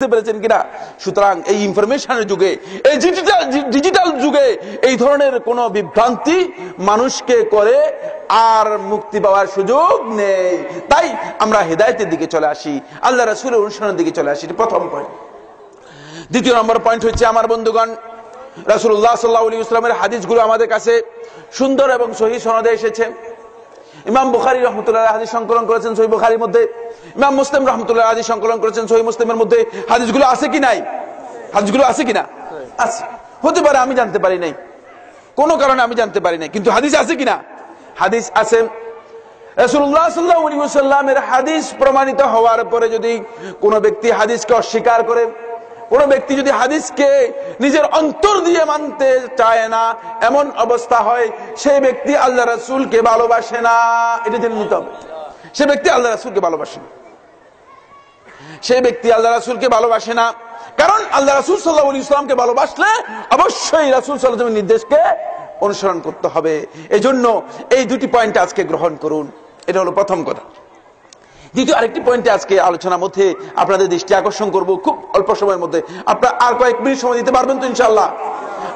বুঝতে পেরেছেন কিনা? সুতরাং এই ইনফরমেশনের যুগে, এই ডিজিটাল ডিজিটাল যুগে এই ধরনের কোন বিভ্রান্তি মানুষকে করে আর মুক্তি পাওয়ার সুযোগ নেই। তাই আমরা হেদায়তের দিকে চলে আসি, আল্লাহ রাসুলের অনুষ্ঠানের দিকে চলে আসি। প্রথম পয়েন্ট দ্বিতীয় নম্বর পয়েন্ট হচ্ছে, আমার বন্ধুগণ রাসুল্লাহ সাল্লাহ ইসলামের হাদিসগুলো আমাদের কাছে সুন্দর এবং সহি সনদে এসেছে। ইমাম বুখারি রহমতুল্লাহ হাদিস সংকলন করেছেন, সহি বুখারির মধ্যে। ইমাম মুসলিম রহমতুল্লাহ হাদিস সংকলন করেছেন, সহি মুসলিমের মধ্যে। হাদিসগুলো আছে কি নাই? হাদিসগুলো আছে কি না? আছে। হতে পারে আমি জানতে পারি নাই। কোনো কারণে আমি জানতে পারি নাই। কিন্তু হাদিস আছে কি না? হাদিস আছে। রাসূলুল্লাহ সাল্লাল্লাহু আলাইহি ওয়াসাল্লামের হাদিস প্রমাণিত হওয়ার পরে যদি কোনো ব্যক্তি হাদিসকে অস্বীকার করে কোন ব্যক্তি যদি হাদিসকে নিজের অন্তর দিয়ে মানতে চায় না, এমন অবস্থা হয় সেই ব্যক্তি আল্লাহ রাসূলকে ভালোবাসে না। এটা জেনে নিতে হবে। সে ব্যক্তি আল্লাহ রাসূলকে ভালোবাসে না। সেই ব্যক্তি আল্লাহ রাসূলকে ভালোবাসে না। কারণ আল্লাহ রাসুল আলাইহি ইসলামকে ভালোবাসলে অবশ্যই রাসুল আলাইহি নির্দেশকে অনুসরণ করতে হবে। এজন্য এই দুটি পয়েন্ট আজকে গ্রহণ করুন। এটা হলো প্রথম কথা। দ্বিতীয় আরেকটি পয়েন্টে আজকে আলোচনার মধ্যে আপনাদের দৃষ্টি আকর্ষণ করব খুব অল্প সময়ের মধ্যে। আপনার আর কয়েক মিনিট সময় দিতে পারবেন তো ইনশাল্লাহ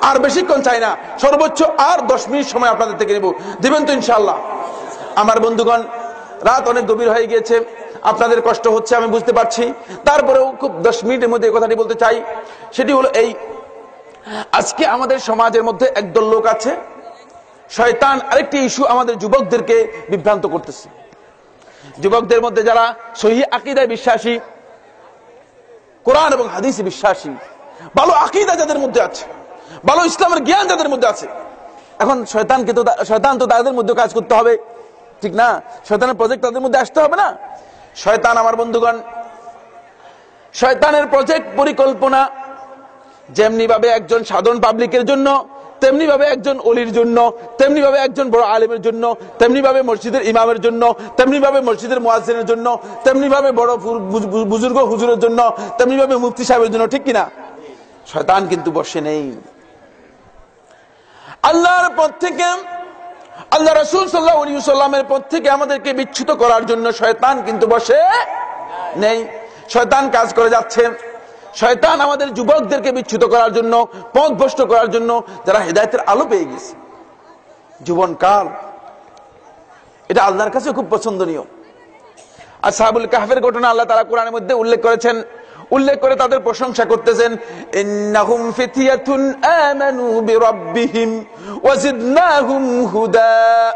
আর বেশিক্ষণ চাই না, সর্বোচ্চ আর দশ মিনিট সময় আপনাদের থেকে নেব। দেবেন তো ইনশাল্লাহ আমার বন্ধুগণ, রাত অনেক গভীর হয়ে গিয়েছে, আপনাদের কষ্ট হচ্ছে আমি বুঝতে পারছি। তারপরেও খুব দশ মিনিটের মধ্যে কথাটি বলতে চাই। সেটি হলো এই, আজকে আমাদের সমাজের মধ্যে একদল লোক আছে, শয়তান আরেকটি ইস্যু আমাদের যুবকদেরকে বিভ্রান্ত করতেছে। যুবকদের মধ্যে যারা সহি আকিদায় বিশ্বাসী, কোরআন এবং হাদিসে বিশ্বাসী, ভালো আকিদা যাদের মধ্যে আছে, ভালো ইসলামের জ্ঞান যাদের মধ্যে আছে, এখন শয়তানকে তো শয়তান তো তাদের মধ্যে কাজ করতে হবে, ঠিক না? শয়তানের প্রজেক্ট তাদের মধ্যে আসতে হবে না? শয়তান আমার বন্ধুগণ, শয়তানের প্রজেক্ট পরিকল্পনা যেমনি ভাবে একজন সাধারণ পাবলিকের জন্য তেমনি ভাবে একজন অলির জন্য, তেমনি ভাবে একজন বড় আলিমের জন্য, তেমনি ভাবে মসজিদের ইমামের জন্য, তেমনি ভাবে মসজিদের মোয়াজিনের জন্য, তেমনি ভাবে বড় বুজুর্গ হুজুরের জন্য, তেমনি ভাবে মুফতি সাহেবের জন্য, ঠিক কিনা? শয়তান কিন্তু বসে নেই। আল্লাহর পথ থেকে, আল্লাহ রসুল সাল্লাহ সাল্লামের পথ থেকে আমাদেরকে বিচ্ছুত করার জন্য শয়তান কিন্তু বসে নেই। শয়তান কাজ করে যাচ্ছে। শয়তান আমাদের যুবকদেরকে বিচ্ছুত করার জন্য পথ ভ্রষ্ট করার জন্য যারা হেদায়তের আলো পেয়ে গেছে। জীবন কাল। এটা আল্লাহর কাছে খুব পছন্দনীয়। আর সাহাবুল কাহের ঘটনা আল্লাহ তারা কোরআনের মধ্যে উল্লেখ করেছেন। উল্লেখ করে তাদের প্রশংসা করতেছেন হুদা।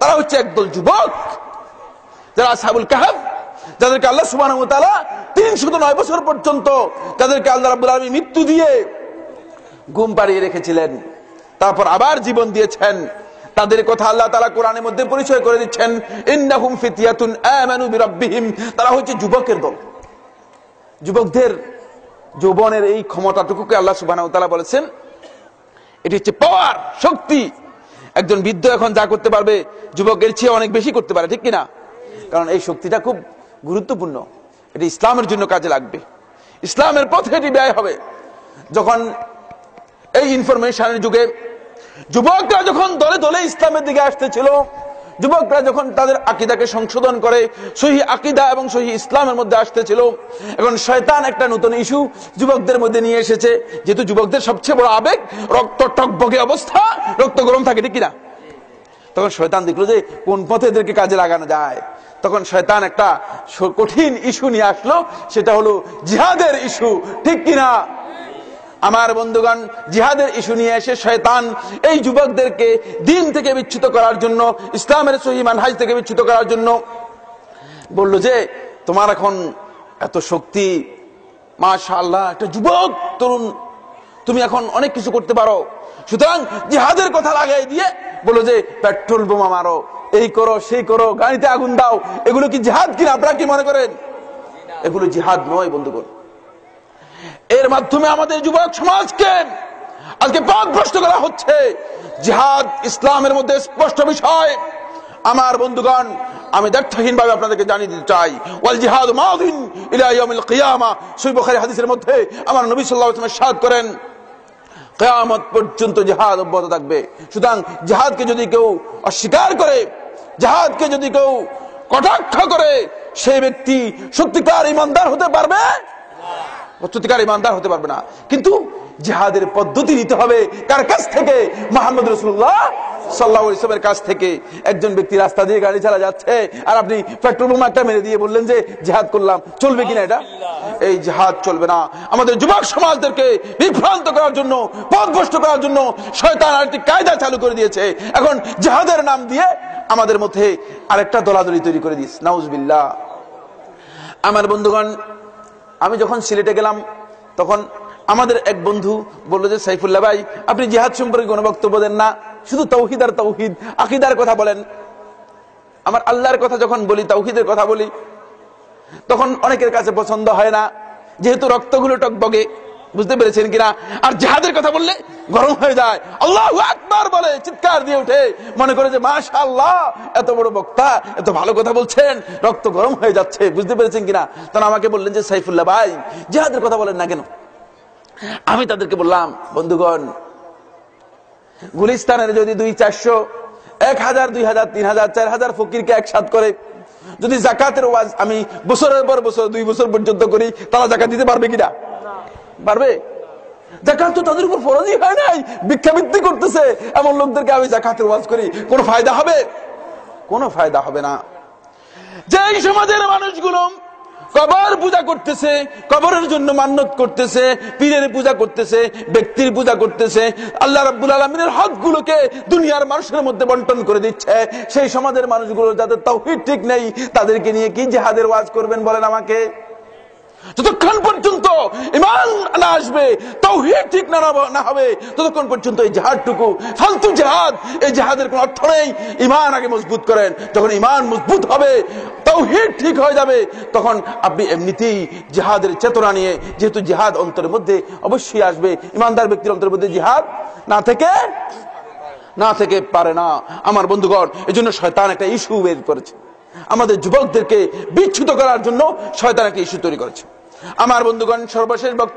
তারা হচ্ছে একদল যুবক। যারা সাহাবুল কাহাব যাদেরকে আল্লাহ সুবাহ তিনশত নয় বছর পর্যন্ত যাদেরকে আল্লাহ রাবুল আলমী মৃত্যু দিয়ে ঘুম পাড়িয়ে রেখেছিলেন। তারপর আবার জীবন দিয়েছেন। তাদের কথা আল্লাহ তারা কোরআনের মধ্যে পরিচয় করে দিচ্ছেন। তারা হচ্ছে যুবকের দল। যুবকদের যৌবনের এই ক্ষমতাটুকুকে আল্লাহ তাআলা বলেছেন, এটি হচ্ছে পাওয়ার, শক্তি। একজন বৃদ্ধ এখন যা করতে পারবে, যুবকের চেয়ে অনেক বেশি করতে পারে, ঠিক কিনা? কারণ এই শক্তিটা খুব গুরুত্বপূর্ণ। এটি ইসলামের জন্য কাজে লাগবে। ইসলামের পথে এটি ব্যয় হবে। যখন এই ইনফরমেশনের যুগে যুবকরা যখন দলে দলে ইসলামের দিকে আসতেছিল, যুবকরা যখন তাদের আকিদাকে সংশোধন করে, সহি আকিদা এবং সহি ইসলামের মধ্যে আসতেছিল, এখন শয়তান একটা নতুন ইস্যু যুবকদের মধ্যে নিয়ে এসেছে। যেহেতু যুবকদের সবচেয়ে বড় আবেগ, রক্ত টকবগে অবস্থা, রক্ত গরম থাকে, ঠিক কিনা? তখন শয়তান দেখল যে কোন পথে এদেরকে কাজে লাগানো যায়। তখন শয়তান একটা কঠিন ইস্যু নিয়ে আসলো, সেটা হলো জিহাদের ইস্যু, ঠিক কিনা? আমার বন্ধুগণ, জিহাদের ইস্যু নিয়ে এসে শয়তান এই যুবকদেরকে দিন থেকে বিচ্ছুত করার জন্য, ইসলামের সহি মানহাজ থেকে বিচ্ছুত করার জন্য বলল যে, তোমার এখন এত শক্তি মাশা আল্লাহ একটা যুবক, তরুণ, তুমি এখন অনেক কিছু করতে পারো। সুতরাং জিহাদের কথা লাগাই দিয়ে বলো যে, পেট্রোল বোমা মারো। এই করো, সেই করো, গাড়িতে আগুন দাও। এগুলো কি জিহাদ কিনা? আপনারা কি মনে করেন? এগুলো জিহাদ নয়, বন্ধুগণ। এর মাধ্যমে আমাদের যুবক সমাজকে আজকে পথ ভ্রষ্ট করা হচ্ছে। জিহাদ ইসলামের মধ্যে স্পষ্ট বিষয়। আমার বন্ধুগণ, আমি দ্ব্যর্থহীন ভাবে আপনাদেরকে জানিয়ে দিতে চাই। ওয়াল জিহাদ মাউদিন ইলা ইয়াউমিল কিয়ামা। সহিহ বুখারী হাদিসের মধ্যে আমার নবী সাল্লাল্লাহু আলাইহি ওয়াসাল্লাম করেন, কেয়ামত পর্যন্ত জিহাদ অব্যাহত থাকবে। সুতরাং জিহাদকে যদি কেউ অস্বীকার করে জাহাদকে যদি কেউ কটাক্ষ করে সেই ব্যক্তি সত্যিকার ইমানদার হতে পারবে? সত্যিকার ইমানদার হতে পারবে না। কিন্তু জেহাদের পদ্ধতি নিতে হবে কার কাছ থেকে? মোহাম্মদ রসুল্লাহ সাল্লাহ কাছ থেকে। একজন ব্যক্তি রাস্তা দিয়ে গাড়ি চালা যাচ্ছে আর আপনি পেট্রোল বোমা একটা মেরে দিয়ে বললেন যে, জেহাদ করলাম। চলবে কিনা এটা? এই জেহাদ চলবে না। আমাদের যুবক সমাজদেরকে বিভ্রান্ত করার জন্য, পথভ্রষ্ট করার জন্য শয়তান আরেকটি কায়দা চালু করে দিয়েছে। এখন জেহাদের নাম দিয়ে আমাদের মধ্যে আরেকটা দলাদলি তৈরি করে দিস। নাউজবিল্লাহ আমার বন্ধুগণ, আমি যখন সিলেটে গেলাম, তখন আমাদের এক বন্ধু বলল যে, সাইফুল্লাহ ভাই, আপনি জিহাদ সম্পর্কে কোনো বক্তব্য দেন না। শুধু তৌহিদ আর তৌহিদ আকিদার কথা বলেন। আমার আল্লাহর কথা যখন বলি তৌহিদের কথা বলি, তখন অনেকের কাছে পছন্দ হয় না। যেহেতু রক্তগুলো টকবগে বুঝতে পেরেছেন কিনা? আর জেহাদের কথা বললে গরম হয়ে যায়। আল্লাহ আকবার বলে, চিৎকার দিয়ে উঠে। মনে করে যে মাশা আল্লাহ এত বড় বক্তা, এত ভালো কথা বলছেন। রক্ত গরম হয়ে যাচ্ছে, বুঝতে পেরেছেন কিনা? তখন আমাকে বললেন যে, সাইফুল্লাহ ভাই, জেহাদের কথা বলেন না কেন? আমি তাদেরকে বললাম, বন্ধুগণ, গুলিস্তানের যদি দুই চারশো, এক হাজার, দুই হাজার, তিন হাজার, চার হাজার ফকিরকে একসাথ করে, যদি জাকাতের ওয়াজ আমি বছরের পর বছর, দুই বছর পর্যন্ত করি, তারা জাকাত দিতে পারবে কিনা? পারবে জাকাত তো তাদের উপর ফরজই হয় নাই। ভিক্ষাবৃত্তি করতেছে। এমন লোকদেরকে আমি জাকাতের ওয়াজ করি। কোনো ফায়দা হবে? কোনো ফায়দা হবে না। যেই সমাজের মানুষগুলো কবর পূজা করতেছে, কবরের জন্য মান্যত করতেছে, পীরের পূজা করতেছে, ব্যক্তির পূজা করতেছে, আল্লাহ রাব্বুল আলমিনের হক গুলোকে দুনিয়ার মানুষের মধ্যে বন্টন করে দিচ্ছে। সেই সমাজের মানুষগুলো যাদের তাওহিদ ঠিক নেই, তাদেরকে নিয়ে কি জেহাদের ওয়াজ করবেন বলেন আমাকে? যতক্ষণ পর্যন্ত ইমান না আসবে, তৌহিদ ঠিক না না হবে, ততক্ষণ পর্যন্ত এই জাহাদটুকু, ফালতু জাহাদ, এই জাহাদের কোন অর্থ নেই। ইমান আগে মজবুত করেন, যখন ইমান মজবুত হবে, তৌহিদ ঠিক হয়ে যাবে, তখন আপনি এমনিতেই জিহাদের চেতনা নিয়ে, যেহেতু জিহাদ অন্তরের মধ্যে অবশ্যই আসবে ইমানদার ব্যক্তির অন্তরের মধ্যে জিহাদ না থেকে না থেকে পারে না। আমার বন্ধুগণ এই জন্য শয়তান একটা ইস্যু বের করেছে। আমাদের যুবকদেরকে বিচ্ছুত করার জন্য শয়তান একটা ইস্যু তৈরি করেছে। আমার বন্ধুগণ সর্বশেষ বক্তব্য